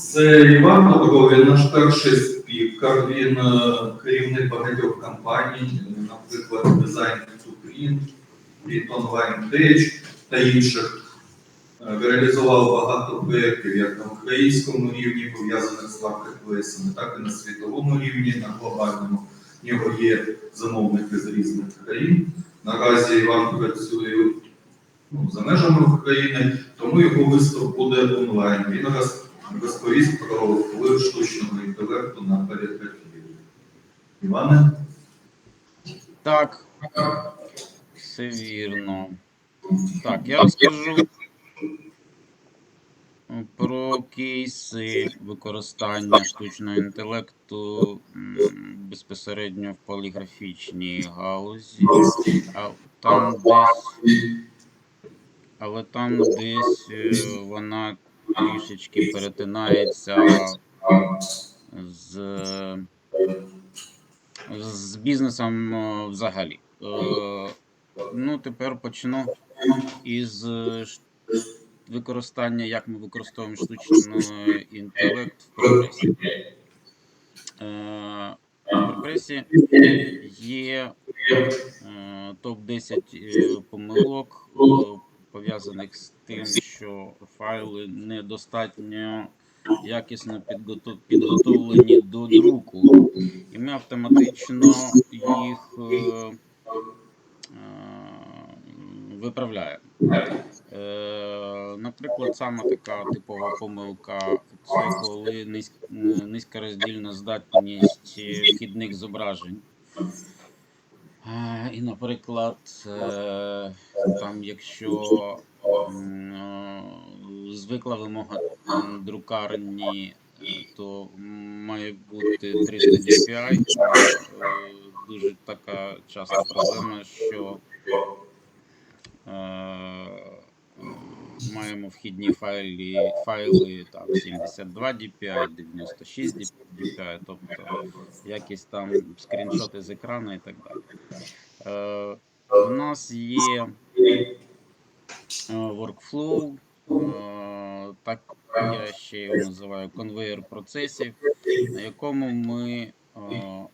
Це Іван Добро, він наш перший спікер, він е, керівник багатьох компаній, наприклад, Print, Print Online Tech та інших. Е, Реалізував багато проєктів як на українському рівні, пов'язаних з маркетплейсами, так і на світовому рівні, на глобальному. В нього є замовники з різних країн. Наразі Іван працює ну, за межами України, тому його виступ буде онлайн. Він роз- розповість про вплив штучного інтелекту на поліграфію. Іване? Так, все вірно. Так, я розкажу про кейси використання штучного інтелекту безпосередньо в поліграфічній галузі. А там десь, але там десь е, вона трішечки перетинається з з бізнесом е, взагалі. Е, Ну, тепер почну із е, використання, як ми використовуємо штучний інтелект в прогресі. В прогресі є е, топ-10 е, помилок, пов'язаних з тим, що файли недостатньо якісно підготовлені до друку, і ми автоматично їх е, е, виправляємо. Е, Наприклад, саме така типова помилка це коли низь, низька роздільна здатність вхідних зображень. І, наприклад, е, там, якщо е, звикла вимога друкарні, е, то має бути 300 DPI. Дуже така часта проблема, що маємо вхідні файли, файли там 72 DPI, 96 DPI, тобто якісь там скріншоти з екрану і так далі. Е, у нас є е, workflow, е, так я ще його називаю конвейер процесів, на якому ми е,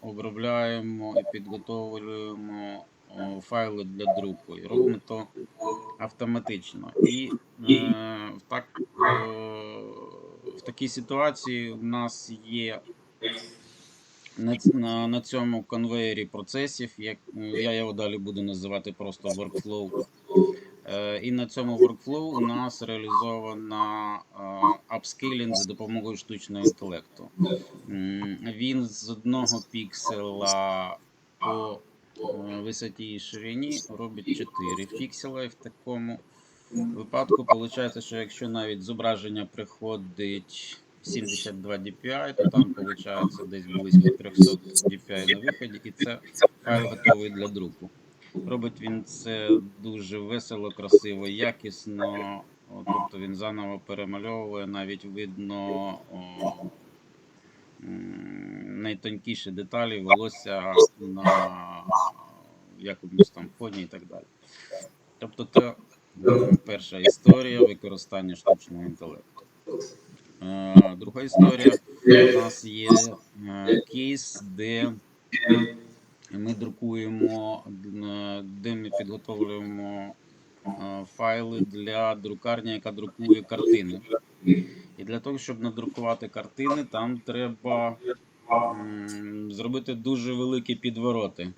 обробляємо і підготовлюємо е, файли для друку. І робимо то автоматично. І так, е, в такій ситуації у нас є на, на, цьому конвеєрі процесів, як я його далі буду називати просто workflow. Е, І на цьому workflow у нас реалізована апскейлінг за допомогою штучного інтелекту. Він з одного пікселя по е, висоті і ширині робить 4 піксела. В такому випадку виходить, що якщо навіть зображення приходить 72 DPI, то там виходить десь близько 300 DPI на виході, і це файл готовий для друку. Робить він це дуже весело, красиво, якісно. Тобто він заново перемальовує, навіть видно о, найтонкіші деталі, волосся на якомусь там фоні і так далі. Тобто, це перша історія використання штучного інтелекту. Е, Друга історія у нас є е, кейс, де ми друкуємо, е, де ми підготовлюємо файли для друкарні, яка друкує картини. І для того, щоб надрукувати картини, там треба зробити дуже великі підвороти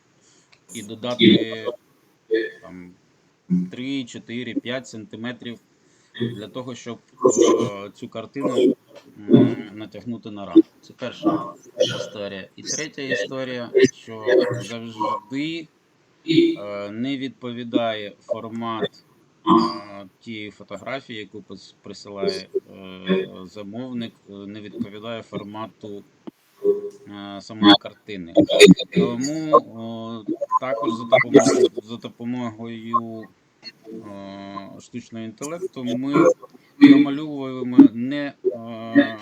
і додати там 3, 4, 5 сантиметрів для того, щоб е, цю картину натягнути на рамку. Це перша історія. І третя історія, що завжди е, не відповідає формат е, тієї фотографії, яку присилає замовник, не відповідає формату самої картини. Тому о, також за допомогою, за допомогою штучного інтелекту ми намальовуємо не е,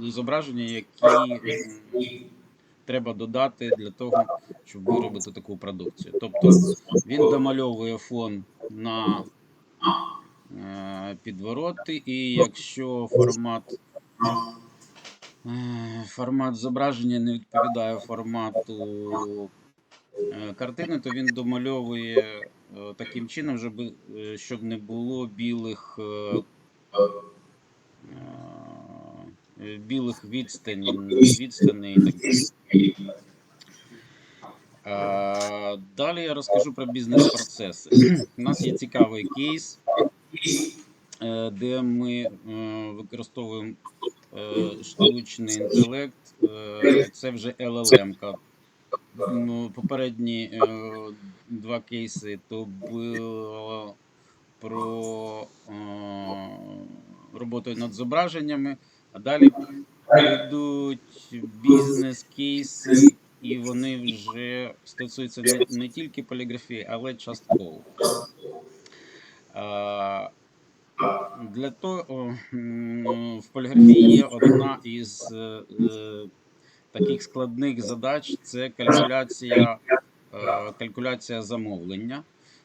зображення, які треба додати для того, щоб виробити таку продукцію. Тобто він домальовує фон на е, підвороти, і якщо формат Е, Формат зображення не відповідає формату е, картини, то він домальовує е, таким чином, щоб, е, щоб не було білих, е, е, білих відстаней, відстаней і так далі. Е, Далі я розкажу про бізнес-процеси. У нас є цікавий кейс, е, де ми е, використовуємо е, штучний інтелект. е, Це вже LLM. Ну, Попередні е, два кейси то було про е, роботу над зображеннями, а далі прийдуть бізнес-кейси, і вони вже стосуються не, тільки поліграфії, але частково. Е, для того в поліграфії є одна із таких складних задач це калькуляція, е, калькуляція замовлення.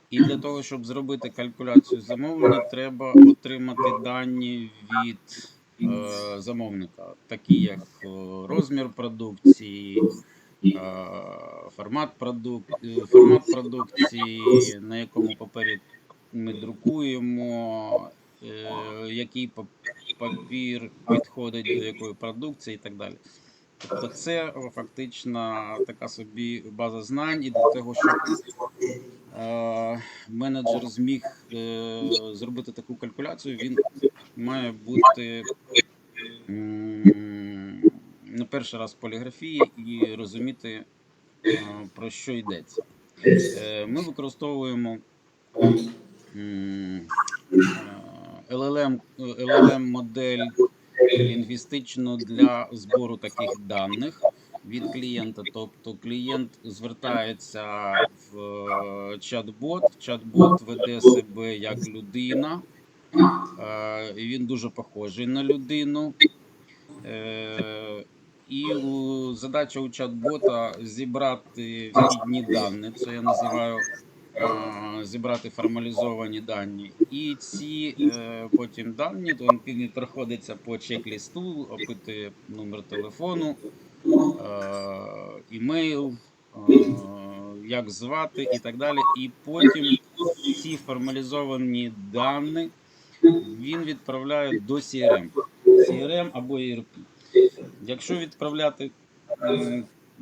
І для того, щоб зробити калькуляцію замовлення, треба отримати дані від е, замовника, такі як е, розмір продукції, е, формат, продук... е, формат продукції, на якому папері ми друкуємо, е, який папір підходить до якої продукції і так далі. Тобто це фактично така собі база знань, і для того, щоб е, менеджер зміг е, зробити таку калькуляцію, він має бути м, не перший раз в поліграфії і розуміти, е, про що йдеться. Е, Ми використовуємо е, LLM, LLM модель лінгвістично для збору таких даних від клієнта. Тобто клієнт звертається в е, чат-бот, чат-бот веде себе як людина, е, він дуже похожий на людину. Е, І задача у чат-бота зібрати вхідні дані. Це я називаю е, зібрати формалізовані дані. І ці е, потім дані, то він проходиться по чек-лісту, опитує номер телефону, е, імейл, е, як звати і так далі. І потім ці формалізовані дані він відправляє до CRM. CRM або ERP. Якщо відправляти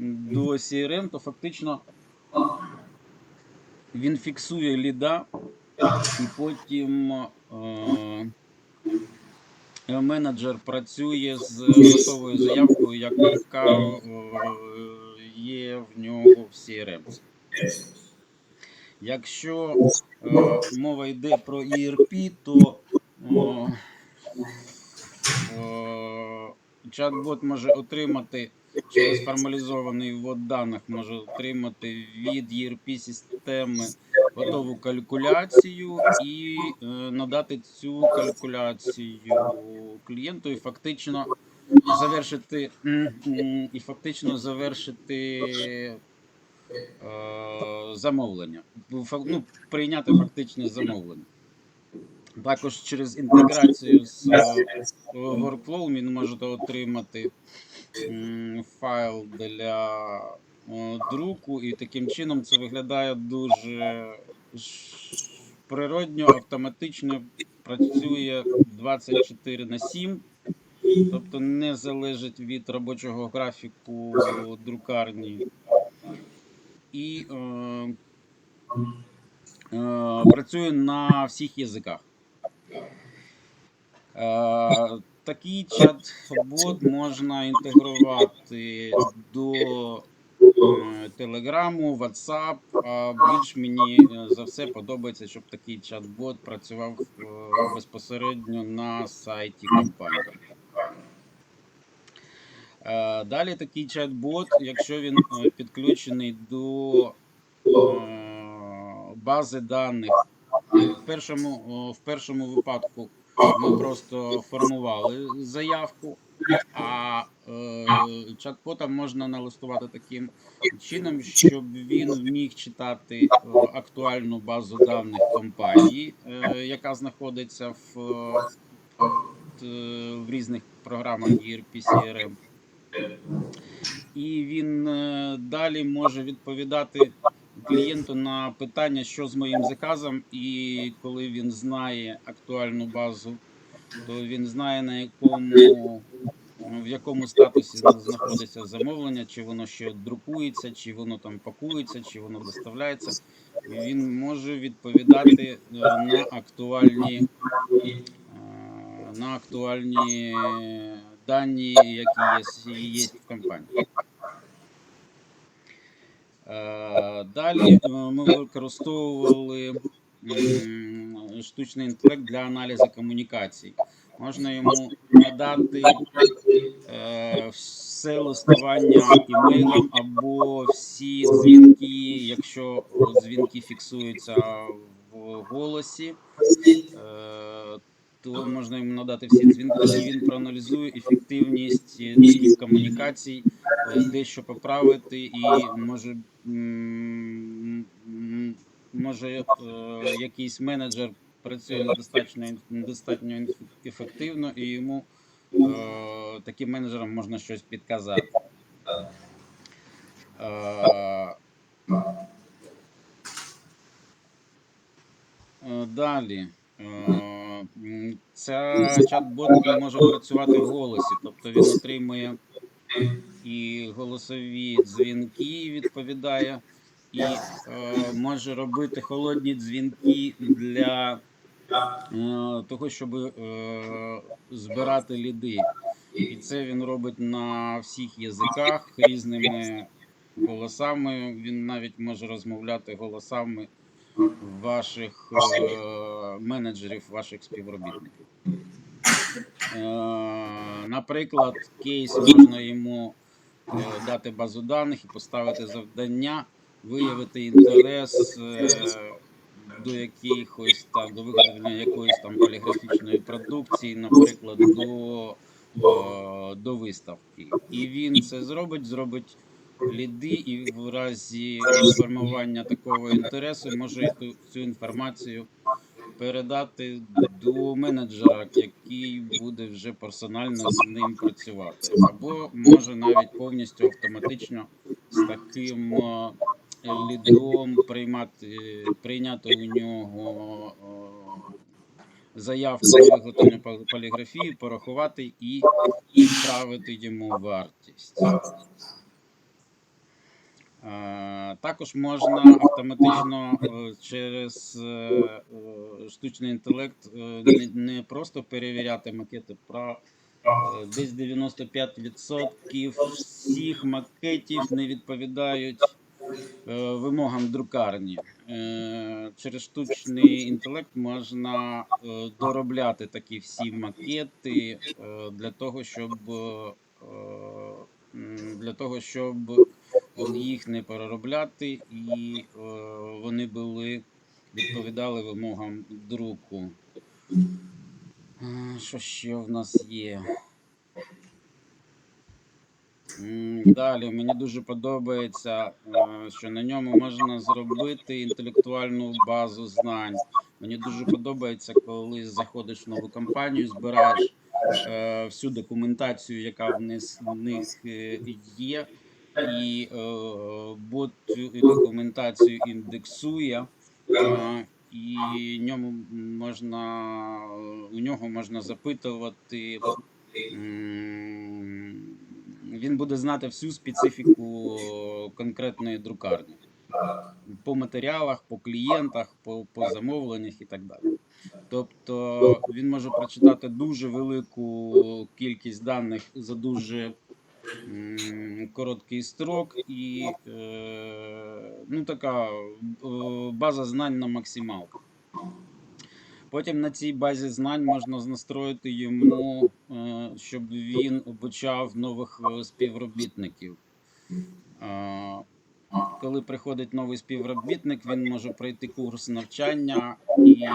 до CRM, то фактично він фіксує ліда, і потім е, менеджер працює з готовою заявкою, яка е, є в нього в CRM. Якщо е, мова йде про ERP, то е, е, чат-бот може отримати через формалізований ввод даних, може отримати від ERP системи готову калькуляцію і е, надати цю калькуляцію клієнту і фактично завершити і фактично завершити е, замовлення. Ну, прийняти фактичне замовлення. Також через інтеграцію з е, workflow він можете отримати файл для е, друку, і таким чином це виглядає дуже природньо, автоматично працює 24 на 7, тобто не залежить від робочого графіку друкарні. І е, е, працює на всіх язиках. Е, Такий чат-бот можна інтегрувати до е, Телеграму, WhatsApp. Більш мені е, за все подобається, щоб такий чат-бот працював е, безпосередньо на сайті компанії. Далі такий чат-бот, якщо він підключений до бази даних, в першому, в першому випадку ми просто формували заявку, а е, чат-бота можна налаштувати таким чином, щоб він міг читати е, актуальну базу даних компанії, е, яка знаходиться в, е, в різних програмах ERP CRM. І він е, далі може відповідати клієнту на питання, що з моїм заказом, і коли він знає актуальну базу, то він знає на якому в якому статусі знаходиться замовлення, чи воно ще друкується, чи воно там пакується, чи воно доставляється. Він може відповідати е, на актуальні е, на актуальні дані, які є, є в компанії. Е, Далі е, ми використовували штучний інтелект для аналізу комунікацій. Можна йому надати е, все листування імейлом або всі дзвінки, якщо дзвінки фіксуються в голосі, то можна йому надати всі дзвінки, і він проаналізує ефективність комунікацій, дещо поправити і може. Може, е, якийсь менеджер працює недостатньо, недостатньо ефективно, і йому е, таким менеджерам можна щось підказати. Е, е, Далі. Е, Ця чат-бот може працювати в голосі, тобто він отримує і голосові дзвінки, відповідає, і е, може робити холодні дзвінки для е, того, щоб е, збирати ліди. І це він робить на всіх язиках різними голосами. Він навіть може розмовляти голосами ваших е, менеджерів, ваших співробітників. Е, Наприклад, кейс можна йому дати базу даних і поставити завдання, виявити інтерес е, до якихось там до виготовлення якоїсь там поліграфічної продукції, наприклад, до, е, до виставки. І він це зробить, зробить ліди, і в разі формування такого інтересу може цю інформацію передати до менеджера, який буде вже персонально з ним працювати, або може навіть повністю автоматично з таким е, лідом приймати, прийняти у нього е, заявку на виготовлення поліграфії, порахувати і відправити йому вартість. Е, Також можна автоматично е, через е, штучний інтелект не, просто перевіряти макети, про десь 95% всіх макетів не відповідають вимогам друкарні. Через штучний інтелект можна доробляти такі всі макети для того, щоб для того, щоб їх не переробляти і е, вони були відповідали вимогам друку. Що ще в нас є? Далі мені дуже подобається, е, що на ньому можна зробити інтелектуальну базу знань. Мені дуже подобається, коли заходиш в нову компанію, збираєш е, всю документацію, яка в них е, є, і е, бот документацію індексує. е, І ньому можна у нього можна запитувати. Він буде знати всю специфіку конкретної друкарні по матеріалах, по клієнтах, по, по замовленнях і так далі. Тобто він може прочитати дуже велику кількість даних за дуже короткий строк, і е, ну, така е, база знань на максималку. Потім на цій базі знань можна настроїти йому, е, щоб він обучав нових співробітників. Коли приходить новий співробітник, він може пройти курс навчання, і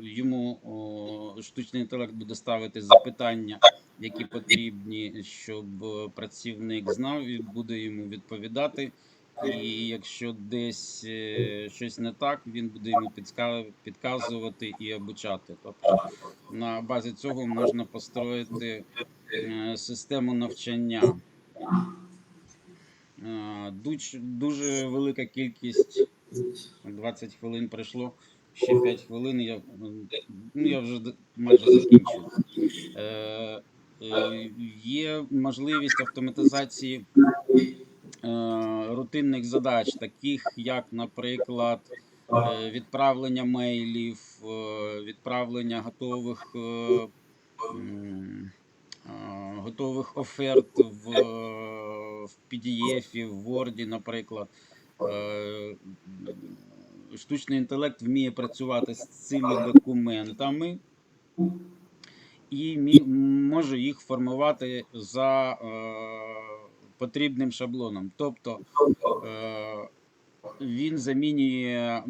йому штучний інтелект буде ставити запитання, які потрібні, щоб е, працівник знав, і буде йому відповідати. і якщо десь е, щось не так, він буде йому підказувати і обучати. Тобто на базі цього можна построїти е, систему навчання. Дуже, дуже велика кількість 20 хвилин пройшло, ще 5 хвилин, я, ну, я вже майже закінчив. Е, є можливість автоматизації е, рутинних задач, таких як, наприклад, е, відправлення мейлів, відправлення готових, готових оферт в, в PDF, в Word, наприклад. Штучний інтелект вміє працювати з цими документами і мі- може їх формувати за е, потрібним шаблоном. Тобто е, він замінює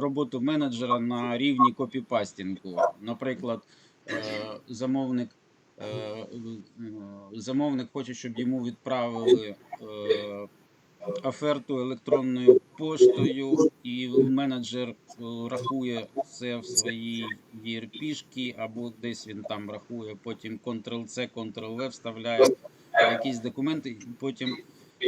роботу менеджера на рівні копіпастінгу. Наприклад, е, замовник, е, е, замовник хоче, щоб йому відправили. Е, Оферту електронною поштою, і менеджер е, рахує це в своїй ERP-шки, або десь він там рахує, потім Ctrl-C, Ctrl-V вставляє якісь документи, і потім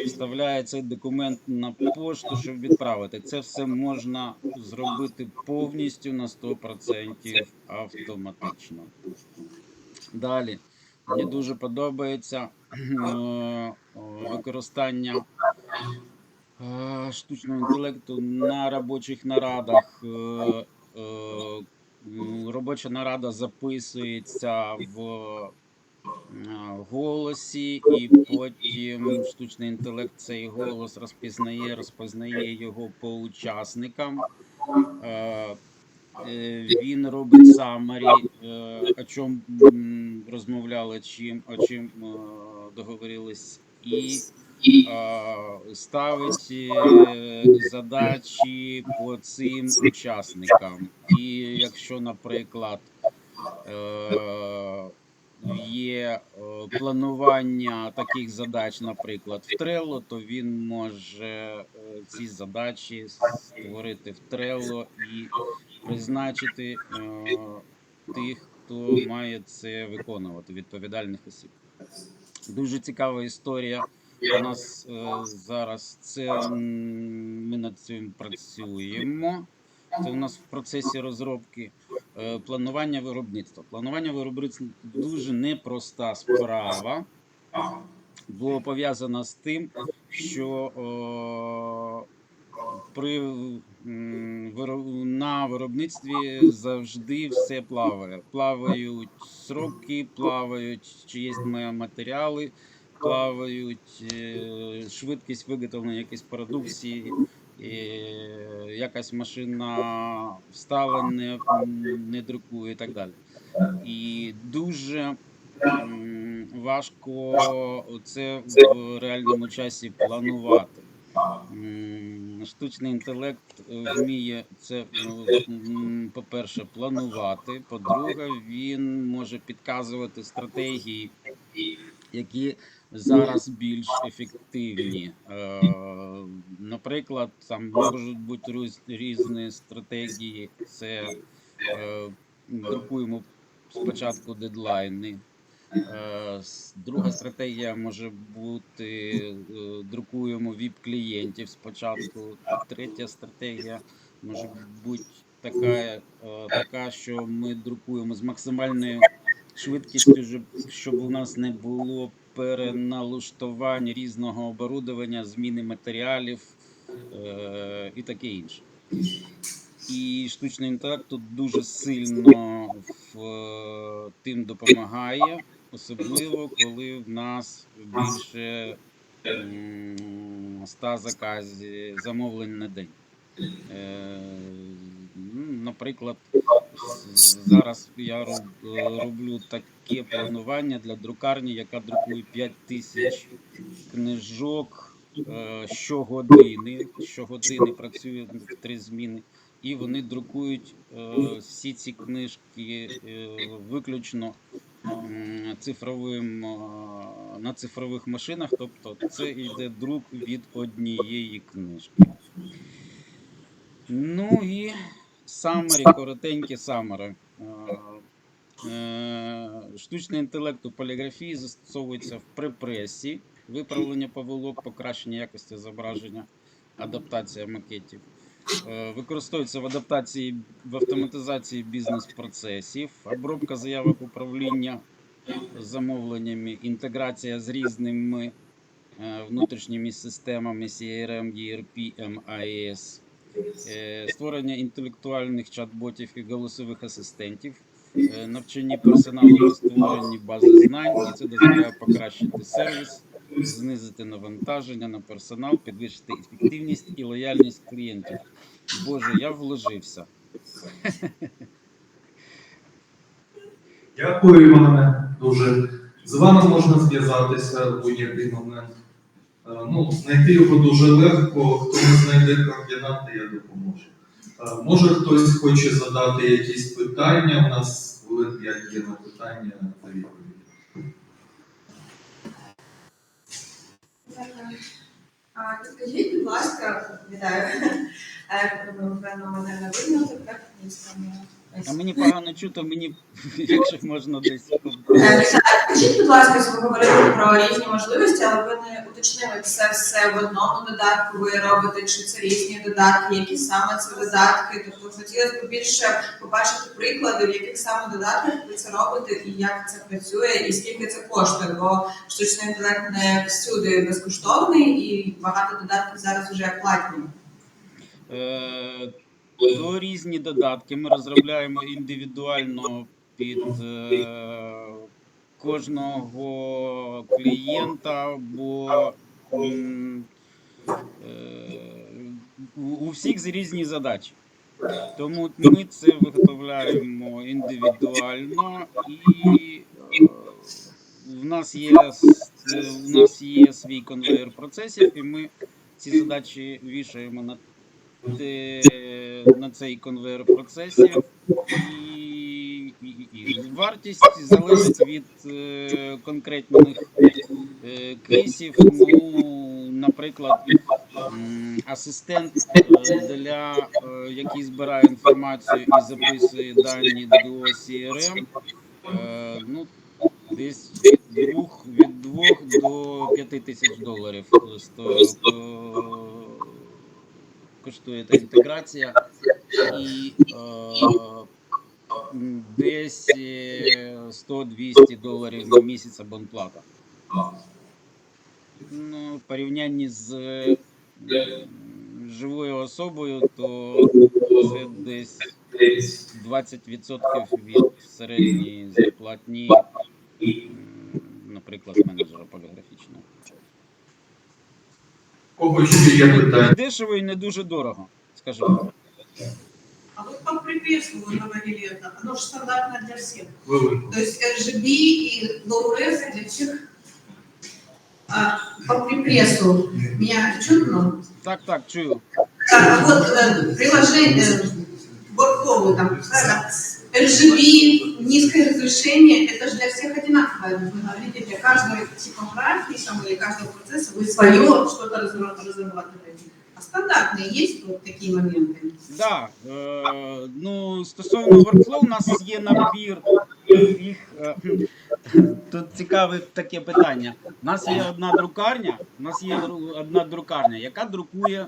вставляє цей документ на пошту, щоб відправити. Це все можна зробити повністю на 100% автоматично. Далі. Мені дуже подобається е, використання е, штучного інтелекту на робочих нарадах. Е, е, Робоча нарада записується в е, голосі, і потім штучний інтелект цей голос розпізнає, розпознає його по учасникам. Е, е, Він робить самарі, о чому розмовляли, чим, о чим е, договорились, і е, ставить е, задачі по цим учасникам. І якщо, наприклад, е, є е, планування таких задач, наприклад, в Trello, то він може ці задачі створити в Trello і призначити тих, хто має це виконувати, відповідальних осіб. Дуже цікава історія. У нас е, зараз це ми над цим працюємо. Це у нас в процесі розробки Е, планування виробництва. Планування виробництва дуже непроста справа, бо пов'язана з тим, що при на виробництві завжди все плаває. Плавають сроки, плавають чиїсь матеріали, плавають е, швидкість виготовлення якоїсь продукції. Якась машина встала, не, не друкує і так далі. І дуже важко це в реальному часі планувати. Штучний інтелект е, вміє це, по-перше, планувати. По-друге, він може підказувати стратегії, які зараз більш ефективні. Е, Наприклад, там можуть бути різні стратегії. Це е, друкуємо спочатку дедлайни. Е, Друга стратегія може бути друкуємо віп-клієнтів спочатку. Третя стратегія може бути така, така, що ми друкуємо з максимальною швидкістю, щоб, щоб у нас не було переналаштувань різного оборудовання, зміни матеріалів е, і таке інше. І штучний інтелект тут дуже сильно в, е, тим допомагає, особливо коли в нас більше 100 заказів замовлень на день. Е, Наприклад, зараз я роблю таке планування для друкарні, яка друкує 5 тисяч книжок е, щогодини. Щогодини працює три зміни, і вони друкують е, всі ці книжки е, виключно цифровим, на цифрових машинах, тобто це йде друк від однієї книжки. Ну і самері, коротенькі самери. Штучний інтелект у поліграфії застосовується в препресі, виправлення помилок, покращення якості зображення, адаптація макетів. Е, Використовується в адаптації в автоматизації бізнес-процесів, обробка заявок управління замовленнями, інтеграція з різними е, внутрішніми системами CRM, ERP, MIS, е, створення інтелектуальних чат-ботів і голосових асистентів, е, навчання персоналу створенні бази знань, і це дозволяє покращити сервіс, знизити навантаження на персонал, підвищити ефективність і лояльність клієнтів. Боже, я вложився. Дякую, Іване. Дуже. З вами можна зв'язатися в будь-який момент. Е, Ну, знайти його дуже легко. Хто не знайде координати, я допоможу. Е, Може хтось хоче задати якісь питання? У нас хвилин 5 є на питання та відповіді. Підкажіть, будь ласка, вітаю. Е, ви, мене не видно, так дійсно. А мені погано чути, мені, якщо можна десь. Е, Скажіть, будь ласка, ви говорили про різні можливості, але ви не уточнили це все в одному додатку. Ви робите, чи це різні додатки, які саме це додатки? Тобто хотілося б більше побачити приклади, в яких саме додатках ви це робите, і як це працює, і скільки це коштує. Бо штучний інтелект не всюди безкоштовний, і багато додатків зараз вже платні. То різні додатки ми розробляємо індивідуально під е, кожного клієнта, бо е, у у всіх з різні задачі. Тому ми це виготовляємо індивідуально і е, в нас є, в нас є свій конвейер процесів, і ми ці задачі вішаємо на на цей конвейер процесів, і, і, і вартість залежить від е, конкретних е, кейсів. Ну, наприклад, асистент е, для е, який збирає інформацію і записує дані до CRM, е, ну, десь від двох, від двох до п'яти тисяч доларів е, коштує та інтеграція і е, десь е, 100-200 доларів на місяць абонплата. Ну, в порівнянні з е, живою особою, то це десь 20% від середньої зарплатні, наприклад, менеджера поліграфічного Кого ще є питання? Не дешево і не дуже дорого, скажімо. А вот по припису вы говорили это, оно же стандартно для всех. Хвилинку. То есть RGB и low-res для всех. А, по припрессу меня чутно. Так, так, чую. Так, а вот э, приложение Борковый там, правильно? RGB, низкое разрешение, это же для всех одинаковое. Вы говорите, для каждой типографии там, или каждого процесса вы свое что-то разра- разрабатываете. А стандартные есть вот такие моменты? Да, е, ну, стосовно workflow, у нас є набір їх. е, Тут цікаве таке питання. У нас є одна друкарня, у нас є дру- одна друкарня, яка друкує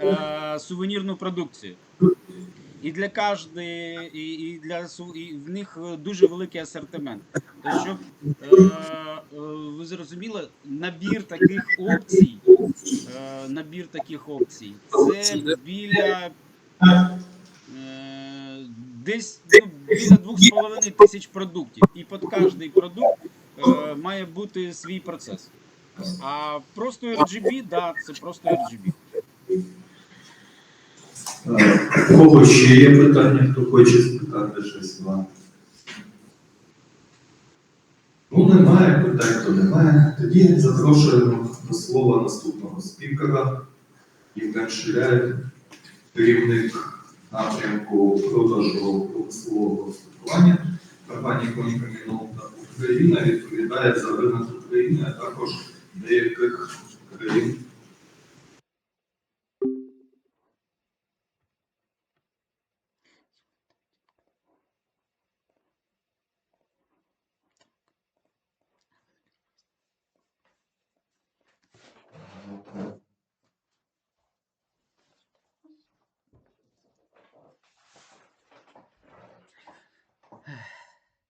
е, сувенірну продукцію. І для кожної, і, і для і в них дуже великий асортимент. То щоб е, е, ви зрозуміли, набір таких опцій, е, набір таких опцій, це біля е, десь ну, біля 2,5 тисяч продуктів. І під кожний продукт е, має бути свій процес. А просто RGB, да, це просто RGB. Е, Кого ще є питання, хто хоче спитати щось вам? Ну, немає питань, то немає. Тоді запрошуємо до слова наступного спікера Євген Шиляєв, керівник напрямку продажу промислового спілкування компанії Конькамінов та Україна відповідає за ринок України, а також деяких